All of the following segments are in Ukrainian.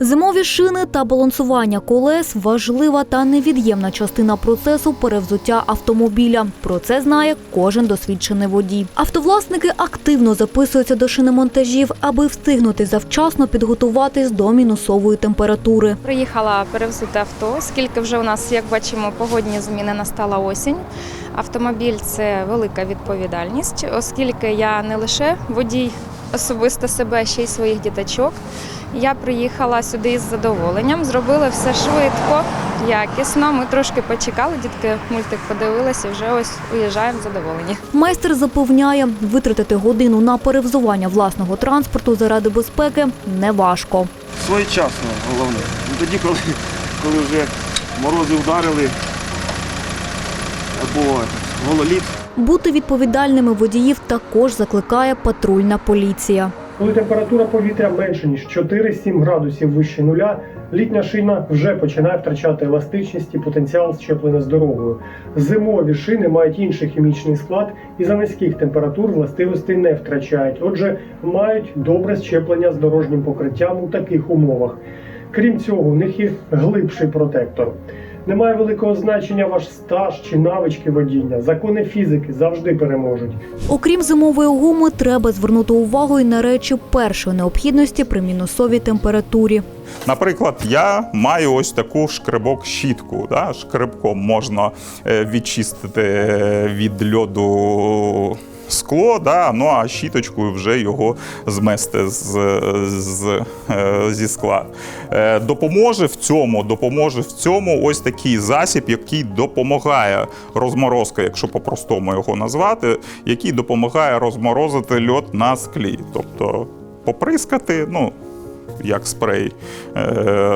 Зимові шини та балансування колес важлива та невід'ємна частина процесу перевзуття автомобіля. Про це знає кожен досвідчений водій. Автовласники активно записуються до шиномонтажів, аби встигнути завчасно підготуватись до мінусової температури. Приїхала перевзути авто, оскільки вже у нас, як бачимо, погодні зміни настала осінь. Автомобіль це велика відповідальність, оскільки я не лише водій особисто себе, ще й своїх діточок. Я приїхала сюди із задоволенням, зробили все швидко, якісно. Ми трошки почекали, дітки мультик подивилися, вже ось уїжджаємо задоволені. Майстер запевняє, витратити годину на перевзування власного транспорту заради безпеки неважко. Своєчасно головне. Ну, тоді, коли, коли вже морози вдарили або гололід, Бути відповідальними водіїв також закликає патрульна поліція. Коли температура повітря менше ніж 4-7 градусів вище нуля, літня шина вже починає втрачати еластичність і потенціал щеплення з дорогою. Зимові шини мають інший хімічний склад і за низьких температур властивостей не втрачають. Отже, мають добре щеплення з дорожнім покриттям у таких умовах. Крім цього, у них є глибший протектор. Немає великого значення ваш стаж чи навички водіння. Закони фізики завжди переможуть. Окрім зимової гуми, треба звернути увагу і на речі першої необхідності при мінусовій температурі. Наприклад, я маю ось таку шкребок щітку. Да? Шкребком можна е, відчистити е, від льоду скло, да? ну а щіточкою вже його змести з, з, е, зі скла. Е, Допоможе в цьому, допоможе в цьому ось такий засіб, який допомагає розморозка, якщо по-простому його назвати, який допомагає розморозити льод на склі. Тобто поприскати, ну як спрей е,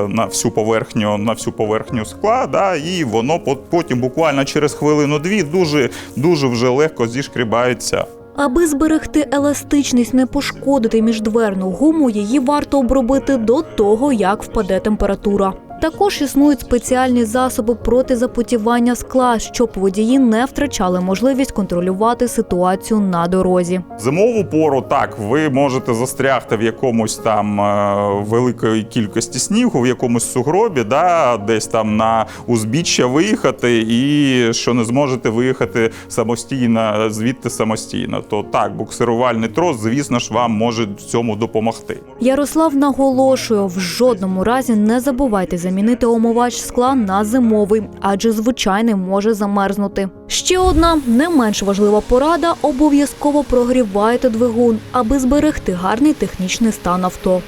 на всю поверхню, на всю поверхню скла, да, і воно пот- потім буквально через хвилину-дві дуже, дуже вже легко зішкрібається. Аби зберегти еластичність, не пошкодити міждверну гуму, її варто обробити до того, як впаде температура. Також існують спеціальні засоби проти запотівання скла, щоб водії не втрачали можливість контролювати ситуацію на дорозі. Зимову пору так, ви можете застрягти в якомусь там е, великої кількості снігу, в якомусь сугробі, да, десь там на узбіччя виїхати, і що не зможете виїхати самостійно звідти самостійно. То так, буксирувальний трос, звісно ж, вам може в цьому допомогти. Ярослав наголошує, в жодному разі не забувайте замінити омивач скла на зимовий, адже звичайний може замерзнути. Ще одна не менш важлива порада: обов'язково прогрівайте двигун, аби зберегти гарний технічний стан авто.